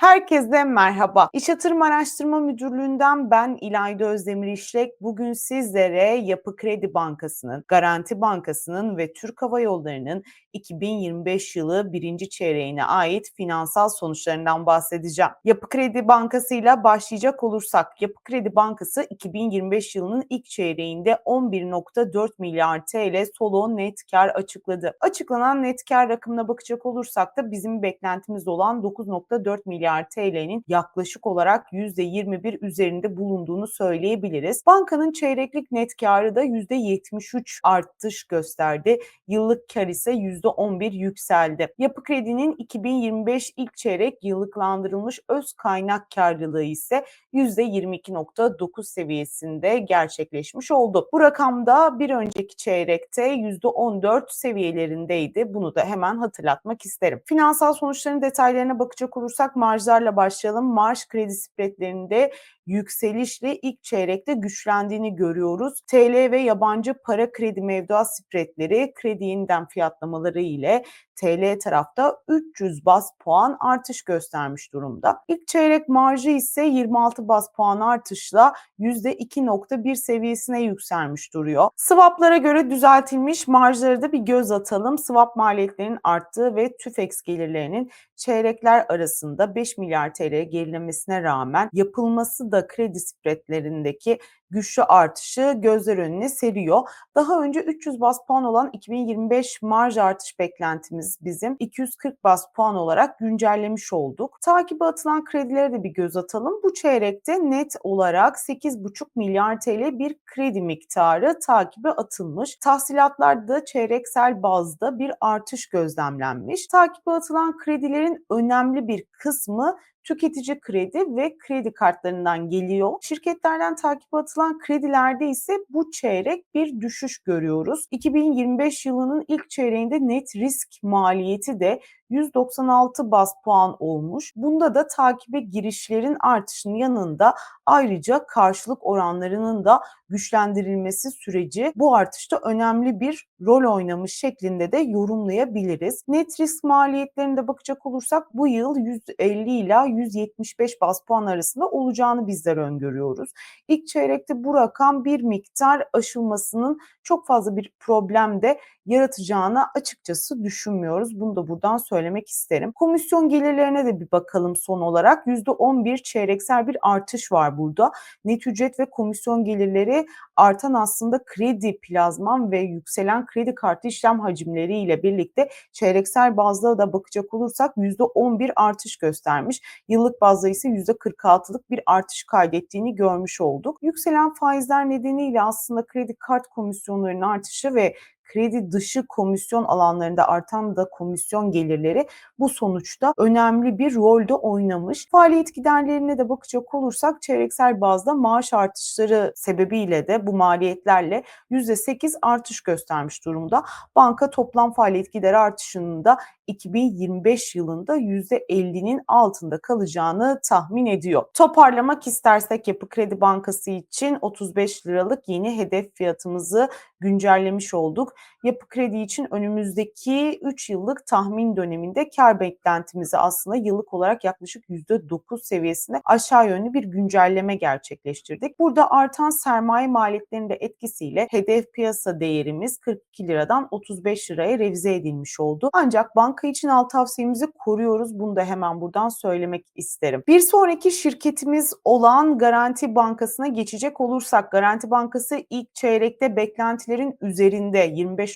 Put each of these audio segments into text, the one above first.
Herkese merhaba. İş Yatırım Araştırma Müdürlüğü'nden ben İlayda Özdemir İşlek. Bugün sizlere Yapı Kredi Bankası'nın, Garanti Bankası'nın ve Türk Hava Yolları'nın 2025 yılı birinci çeyreğine ait finansal sonuçlarından bahsedeceğim. Yapı Kredi Bankası ile başlayacak olursak, Yapı Kredi Bankası 2025 yılının ilk çeyreğinde 11.4 milyar TL solo net kar açıkladı. Açıklanan net kar rakamına bakacak olursak da bizim beklentimiz olan 9.4 milyar TL'nin yaklaşık olarak %21 üzerinde bulunduğunu söyleyebiliriz. Bankanın çeyreklik net karı da %73 artış gösterdi. Yıllık kar ise %11 yükseldi. Yapı Kredi'nin 2025 ilk çeyrek yıllıklandırılmış öz kaynak karlılığı ise %22.9 seviyesinde gerçekleşmiş oldu. Bu rakamda bir önceki çeyrekte %14 seviyelerindeydi. Bunu da hemen hatırlatmak isterim. Finansal sonuçların detaylarına bakacak olursak marjlarla başlayalım. Marj kredi spreadlerinde yükselişle ilk çeyrekte güçlendiğini görüyoruz. TL ve yabancı para kredi mevduat spreadleri kredi yeniden fiyatlamaları ile TL tarafta 300 bas puan artış göstermiş durumda. İlk çeyrek marjı ise 26 bas puan artışla %2.1 seviyesine yükselmiş duruyor. Swaplara göre düzeltilmiş marjları da bir göz atalım. Swap maliyetlerinin arttığı ve TÜFEX gelirlerinin çeyrekler arasında 5 milyar TL gerilemesine rağmen yapılması da kredi spreadlerindeki güçlü artışı gözler önüne seriyor. Daha önce 300 bas puan olan 2025 marj artış beklentimiz bizim 240 bas puan olarak güncellemiş olduk. Takibe atılan kredilere de bir göz atalım. Bu çeyrekte net olarak 8,5 milyar TL bir kredi miktarı takibe atılmış. Tahsilatlarda çeyreksel bazda bir artış gözlemlenmiş. Takibe atılan kredilerin önemli bir kısmı tüketici kredi ve kredi kartlarından geliyor. Şirketlerden takip atılan kredilerde ise bu çeyrek bir düşüş görüyoruz. 2025 yılının ilk çeyreğinde net risk maliyeti de 196 bas puan olmuş. Bunda da takibe girişlerin artışının yanında ayrıca karşılık oranlarının da güçlendirilmesi süreci bu artışta önemli bir rol oynamış şeklinde de yorumlayabiliriz. Net risk maliyetlerinde bakacak olursak bu yıl 150 ila 175 bas puan arasında olacağını bizler öngörüyoruz. İlk çeyrekte bu rakam bir miktar aşılmasının çok fazla bir problem de yaratacağını açıkçası düşünmüyoruz. Bunu da buradan söylemek isterim. Komisyon gelirlerine de bir bakalım son olarak. %11 çeyreksel bir artış var burada. Net ücret ve komisyon gelirleri artan aslında kredi plazman ve yükselen kredi kartı işlem hacimleriyle birlikte çeyreksel bazda da bakacak olursak %11 artış göstermiş. Yıllık bazda ise %46'lık bir artış kaydettiğini görmüş olduk. Yükselen faizler nedeniyle aslında kredi kart komisyonlarının artışı ve kredi dışı komisyon alanlarında artan da komisyon gelirleri bu sonuçta önemli bir rolde oynamış. Faaliyet giderlerine de bakacak olursak çeyreksel bazda maaş artışları sebebiyle de bu maliyetlerle %8 artış göstermiş durumda. Banka toplam faaliyet gideri artışının da 2025 yılında %50'nin altında kalacağını tahmin ediyor. Toparlamak istersek Yapı Kredi Bankası için 35 liralık yeni hedef fiyatımızı güncellemiş olduk. Yapı Kredi için önümüzdeki 3 yıllık tahmin döneminde kar beklentimizi aslında yıllık olarak yaklaşık %9 seviyesinde aşağı yönlü bir güncelleme gerçekleştirdik. Burada artan sermaye maliyetlerinin de etkisiyle hedef piyasa değerimiz 42 liradan 35 liraya revize edilmiş oldu. Ancak banka için alt tavsiyemizi koruyoruz. Bunu da hemen buradan söylemek isterim. Bir sonraki şirketimiz olan Garanti Bankası'na geçecek olursak Garanti Bankası ilk çeyrekte beklentilerin üzerinde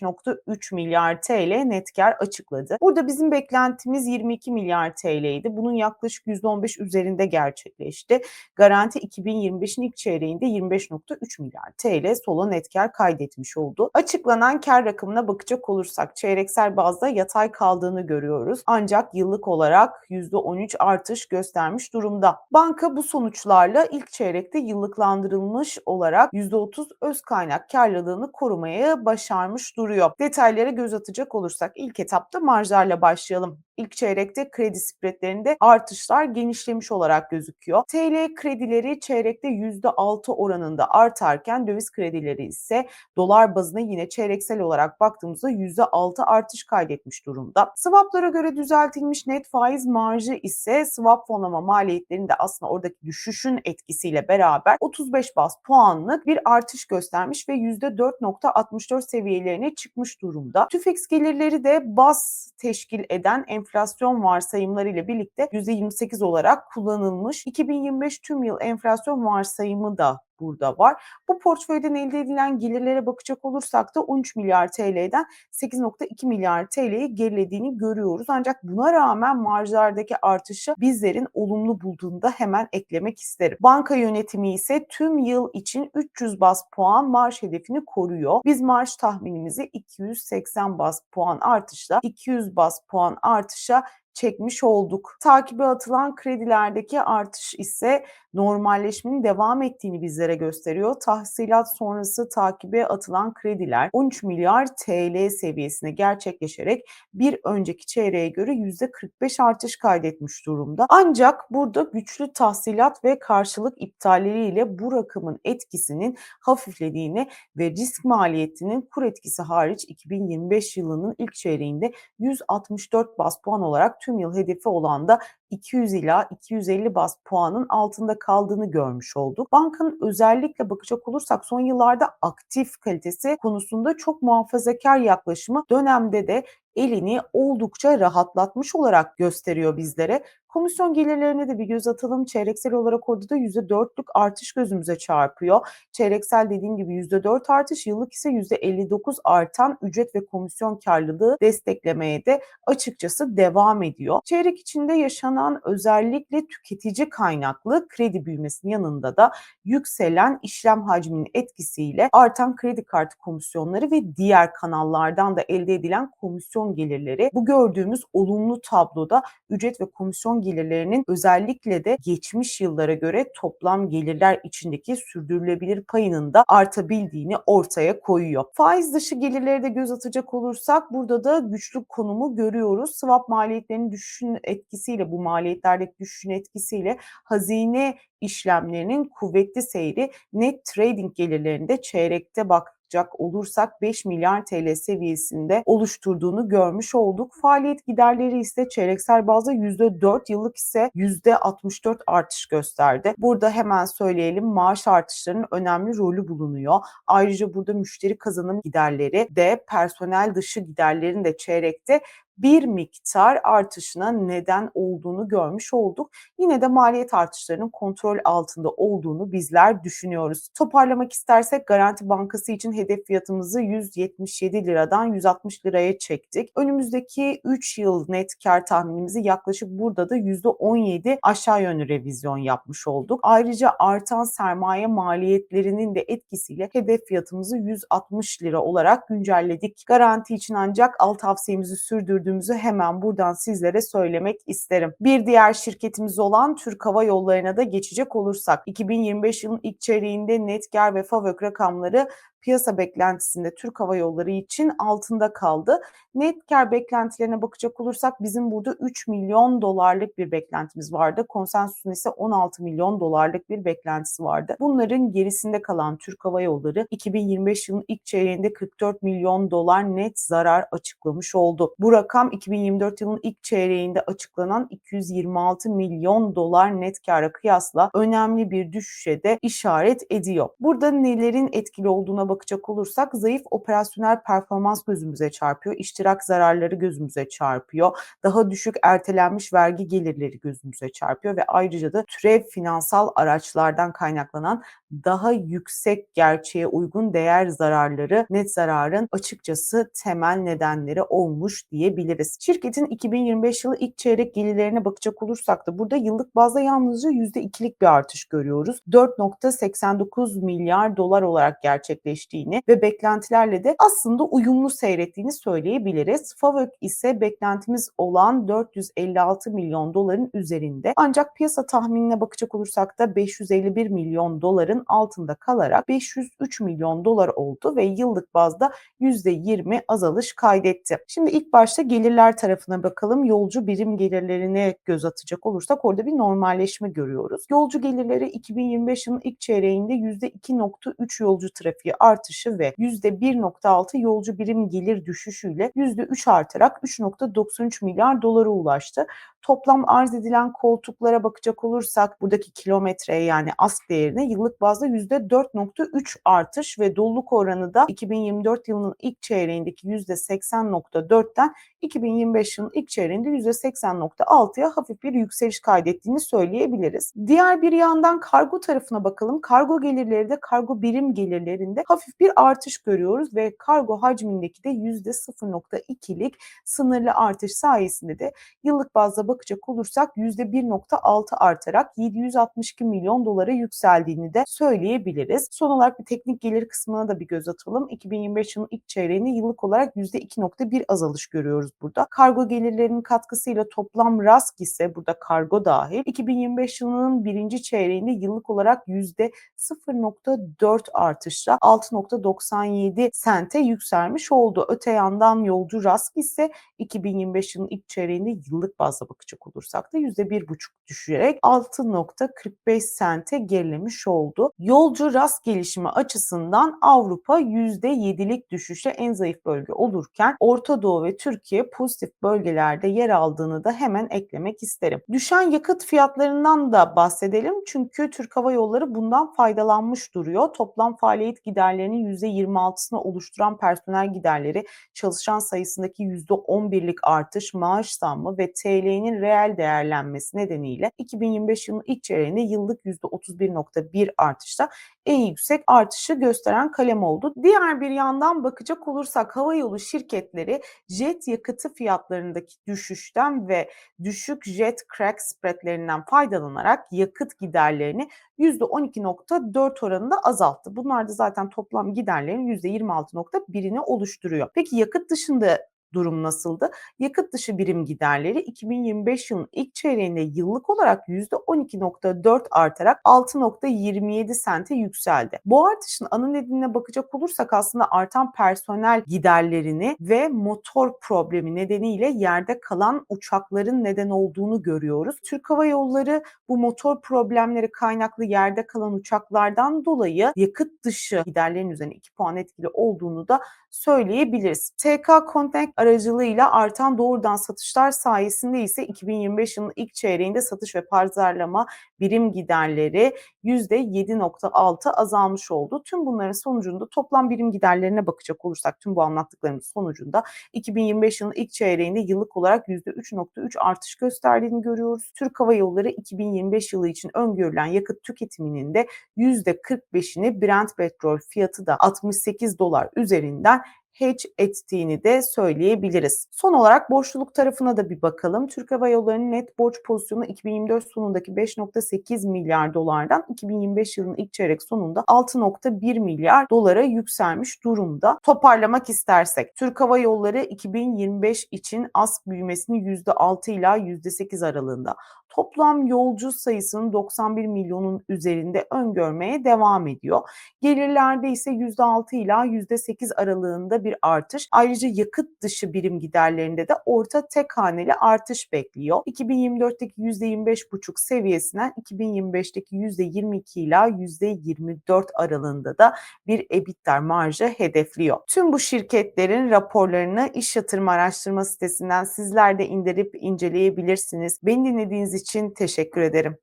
25.3 milyar TL net kar açıkladı. Burada bizim beklentimiz 22 milyar TL'ydi. Bunun yaklaşık %15 üzerinde gerçekleşti. Garanti 2025'in ilk çeyreğinde 25.3 milyar TL solo net kar kaydetmiş oldu. Açıklanan kar rakamına bakacak olursak çeyreksel bazda yatay kaldığını görüyoruz. Ancak yıllık olarak %13 artış göstermiş durumda. Banka bu sonuçlarla ilk çeyrekte yıllıklandırılmış olarak %30 öz kaynak karlılığını korumaya başarmış duruyor. Detaylara göz atacak olursak ilk etapta marjlarla başlayalım. İlk çeyrekte kredi spreadlerinde artışlar genişlemiş olarak gözüküyor. TL kredileri çeyrekte %6 oranında artarken döviz kredileri ise dolar bazında yine çeyreksel olarak baktığımızda %6 artış kaydetmiş durumda. Swaplara göre düzeltilmiş net faiz marjı ise swap fonlama maliyetlerinde aslında oradaki düşüşün etkisiyle beraber 35 bas puanlık bir artış göstermiş ve %4.64 seviyelerine çıkmış durumda. TÜFEX gelirleri de bas teşkil eden enflasyon varsayımları ile birlikte %28 olarak kullanılmış. 2025 tüm yıl enflasyon varsayımı da burada var. Bu portföyden elde edilen gelirlere bakacak olursak da 13 milyar TL'den 8.2 milyar TL'ye gerilediğini görüyoruz. Ancak buna rağmen marjlardaki artışı bizlerin olumlu bulduğunda hemen eklemek isterim. Banka yönetimi ise tüm yıl için 300 bas puan marj hedefini koruyor. Biz marj tahminimizi 280 bas puan artışla 200 bas puan artışa çekmiş olduk. Takibe atılan kredilerdeki artış ise normalleşmenin devam ettiğini bizlere gösteriyor. Tahsilat sonrası takibe atılan krediler 13 milyar TL seviyesine gerçekleşerek bir önceki çeyreğe göre %45 artış kaydetmiş durumda. Ancak burada güçlü tahsilat ve karşılık iptalleriyle bu rakamın etkisinin hafiflediğini ve risk maliyetinin kur etkisi hariç 2025 yılının ilk çeyreğinde 164 bas puan olarak tüm yıl hedefi olan da 200 ila 250 bas puanın altında kaldığını görmüş olduk. Bankanın özellikle bakacak olursak son yıllarda aktif kalitesi konusunda çok muhafazakar yaklaşımı dönemde de elini oldukça rahatlatmış olarak gösteriyor bizlere. Komisyon gelirlerine de bir göz atalım. Çeyreksel olarak orada da %4'lük artış gözümüze çarpıyor. Çeyreksel dediğim gibi %4 artış, yıllık ise %59 artan ücret ve komisyon karlılığı desteklemeye de açıkçası devam ediyor. Çeyrek içinde yaşanan özellikle tüketici kaynaklı kredi büyümesinin yanında da yükselen işlem hacminin etkisiyle artan kredi kartı komisyonları ve diğer kanallardan da elde edilen komisyon gelirleri bu gördüğümüz olumlu tabloda ücret ve komisyon gelirlerinin özellikle de geçmiş yıllara göre toplam gelirler içindeki sürdürülebilir payının da artabildiğini ortaya koyuyor. Faiz dışı gelirlere de göz atacak olursak burada da güçlü konumu görüyoruz. Swap maliyetlerinin düşüşün etkisiyle bu maliyetlerdeki düşüşün etkisiyle hazine işlemlerinin kuvvetli seyri net trading gelirlerinde çeyrekte bak bakacak olursak 5 milyar TL seviyesinde oluşturduğunu görmüş olduk. Faaliyet giderleri ise çeyreksel bazda %4, yıllık ise %64 artış gösterdi. Burada hemen söyleyelim maaş artışlarının önemli rolü bulunuyor. Ayrıca burada müşteri kazanım giderleri de personel dışı giderlerin de çeyrekte bir miktar artışına neden olduğunu görmüş olduk. Yine de maliyet artışlarının kontrol altında olduğunu bizler düşünüyoruz. Toparlamak istersek Garanti Bankası için hedef fiyatımızı 177 liradan 160 liraya çektik. Önümüzdeki 3 yıl net kar tahminimizi yaklaşık burada da %17 aşağı yönlü revizyon yapmış olduk. Ayrıca artan sermaye maliyetlerinin de etkisiyle hedef fiyatımızı 160 lira olarak güncelledik. Garanti için ancak alt tavsiyemizi sürdürdük sürdüğümüzü hemen buradan sizlere söylemek isterim. Bir diğer şirketimiz olan Türk Hava Yolları'na da geçecek olursak 2025 yılın ilk çeyreğinde net kar ve FAVÖK rakamları piyasa beklentisinde Türk Hava Yolları için altında kaldı. Net kar beklentilerine bakacak olursak bizim burada 3 milyon dolarlık bir beklentimiz vardı. Konsensusun ise 16 milyon dolarlık bir beklentisi vardı. Bunların gerisinde kalan Türk Hava Yolları 2025 yılının ilk çeyreğinde 44 milyon dolar net zarar açıklamış oldu. Bu rakam 2024 yılının ilk çeyreğinde açıklanan 226 milyon dolar net kara kıyasla önemli bir düşüşe de işaret ediyor. Burada nelerin etkili olduğuna bakacak olursak zayıf operasyonel performans gözümüze çarpıyor. İştirak zararları gözümüze çarpıyor. Daha düşük ertelenmiş vergi gelirleri gözümüze çarpıyor ve ayrıca da türev finansal araçlardan kaynaklanan daha yüksek gerçeğe uygun değer zararları net zararın açıkçası temel nedenleri olmuş diyebiliriz. Şirketin 2025 yılı ilk çeyrek gelirlerine bakacak olursak da burada yıllık bazda yalnızca %2'lik bir artış görüyoruz. 4.89 milyar dolar olarak gerçekleşti gerçekleştiğini ve beklentilerle de aslında uyumlu seyrettiğini söyleyebiliriz. FAVÖK ise beklentimiz olan 456 milyon doların üzerinde. Ancak piyasa tahminine bakacak olursak da 551 milyon doların altında kalarak 503 milyon dolar oldu ve yıllık bazda %20 azalış kaydetti. Şimdi ilk başta gelirler tarafına bakalım. Yolcu birim gelirlerine göz atacak olursak orada bir normalleşme görüyoruz. Yolcu gelirleri 2025 yılının ilk çeyreğinde %2.3 yolcu trafiği artışı ve %1.6 yolcu birim gelir düşüşüyle %3 artarak 3.93 milyar dolara ulaştı. Toplam arz edilen koltuklara bakacak olursak buradaki kilometreye yani ask değerine yıllık bazda %4.3 artış ve doluluk oranı da 2024 yılının ilk çeyreğindeki %80.4'ten 2025 yılının ilk çeyreğinde %80.6'ya hafif bir yükseliş kaydettiğini söyleyebiliriz. Diğer bir yandan kargo tarafına bakalım. Kargo gelirleri de kargo birim gelirlerinde hafif bir artış görüyoruz ve kargo hacmindeki de %0.2'lik sınırlı artış sayesinde de yıllık bazda bakacak olursak %1.6 artarak 762 milyon dolara yükseldiğini de söyleyebiliriz. Son olarak bir teknik gelir kısmına da bir göz atalım. 2025 yılının ilk çeyreğinde yıllık olarak %2.1 azalış görüyoruz burada. Kargo gelirlerinin katkısıyla toplam RASK ise burada kargo dahil 2025 yılının birinci çeyreğinde yıllık olarak %0.4 artışla 6.97 sente yükselmiş oldu. Öte yandan yolcu RASK ise 2025 yılının ilk çeyreğinde yıllık bazda bakacak olursak da %1.5 düşürerek 6.45 sente gerilemiş oldu. Yolcu RASK gelişimi açısından Avrupa %7'lik düşüşe en zayıf bölge olurken Orta Doğu ve Türkiye pozitif bölgelerde yer aldığını da hemen eklemek isterim. Düşen yakıt fiyatlarından da bahsedelim çünkü Türk Hava Yolları bundan faydalanmış duruyor. Toplam faaliyet giderlerinin %26'sını oluşturan personel giderleri, çalışan sayısındaki %11'lik artış, maaş zammı ve TL'nin reel değerlenmesi nedeniyle 2025 yılının ilk çeyreğinde yıllık %31.1 artışta en yüksek artışı gösteren kalem oldu. Diğer bir yandan bakacak olursak havayolu şirketleri jet yakıtı fiyatlarındaki düşüşten ve düşük jet crack spreadlerinden faydalanarak yakıt giderlerini %12.4 oranında azalttı. Bunlar da zaten toplam giderlerin %26.1'ini oluşturuyor. Peki yakıt dışında durum nasıldı? Yakıt dışı birim giderleri 2025 yılının ilk çeyreğinde yıllık olarak %12.4 artarak 6.27 sente yükseldi. Bu artışın ana nedenine bakacak olursak aslında artan personel giderlerini ve motor problemi nedeniyle yerde kalan uçakların neden olduğunu görüyoruz. Türk Hava Yolları bu motor problemleri kaynaklı yerde kalan uçaklardan dolayı yakıt dışı giderlerin üzerine 2 puan etkili olduğunu da söyleyebiliriz. TK Connect aracılığıyla artan doğrudan satışlar sayesinde ise 2025 yılının ilk çeyreğinde satış ve pazarlama birim giderleri %7.6 azalmış oldu. Tüm bunların sonucunda toplam birim giderlerine bakacak olursak tüm bu anlattıklarımız sonucunda 2025 yılının ilk çeyreğinde yıllık olarak %3.3 artış gösterdiğini görüyoruz. Türk Hava Yolları 2025 yılı için öngörülen yakıt tüketiminin de %45'ini Brent petrol fiyatı da 68 dolar üzerinden hedge ettiğini de söyleyebiliriz. Son olarak borçluluk tarafına da bir bakalım. Türk Hava Yolları'nın net borç pozisyonu 2024 sonundaki 5.8 milyar dolardan 2025 yılının ilk çeyrek sonunda 6.1 milyar dolara yükselmiş durumda. Toparlamak istersek Türk Hava Yolları 2025 için ask büyümesini %6 ila %8 aralığında toplam yolcu sayısının 91 milyonun üzerinde öngörmeye devam ediyor. Gelirlerde ise %6 ila %8 aralığında bir artış. Ayrıca yakıt dışı birim giderlerinde de orta tek haneli artış bekliyor. 2024'teki %25,5 seviyesinden 2025'teki %22 ila %24 aralığında da bir EBITDA marjı hedefliyor. Tüm bu şirketlerin raporlarını iş yatırım araştırma sitesinden sizler de indirip inceleyebilirsiniz. Beni dinlediğiniz için teşekkür ederim.